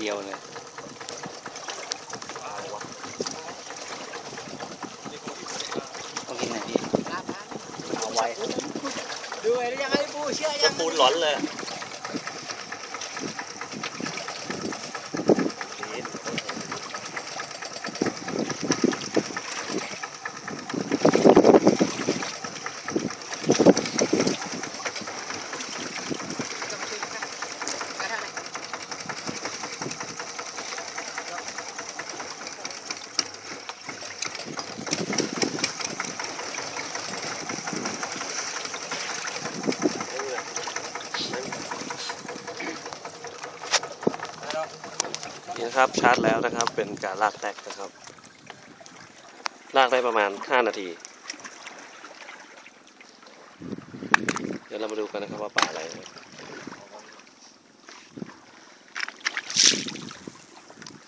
เดียวเลยต้องกินไหนพี่เอาไว้ดูเห็นยังไงปูเชื่อยังปูหลอนเลย นะครับชาร์จแล้วนะครับ เป็นการลากแตกนะครับ ลากได้ประมาณ 5 นาที เดี๋ยวเรามาดูกันนะครับว่าปลาอะไร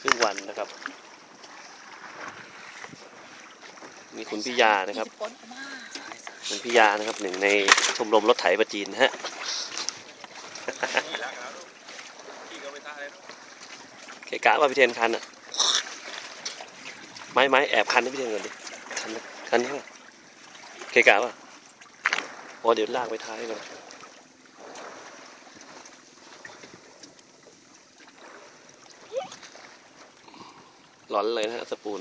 ครึ่งวันนะครับมีคุณพิยานะครับคุณพิยานะครับหนึ่งในชมรมรถไถประจีนนะฮะ เกะกะว่าพี่เทนคันอะ ไม้ไม้แอบคันให้พี่เทนก่อนดิ คันคันนี้ป่ะเกะกะป่ะโอ้เดี๋ยวลากไปท้ายก่อนหลอนเลยนะฮะสปูน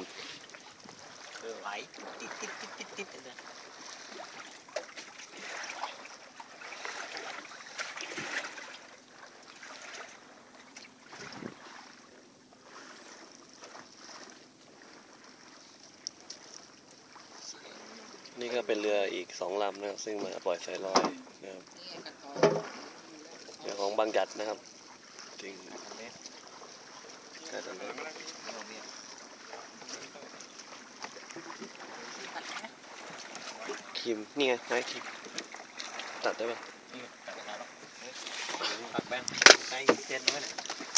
ไหลติดติดติดติดติด นี่ก็เป็นเรืออีกสองลำนะครับ ซึ่งมาปล่อยสายลอยนะครับเรือของบางจัดนะครับ จริงคิมนี่ไงไม้คิมตัดได้ปะปักแบงใช้เส้นไว้เนี่ย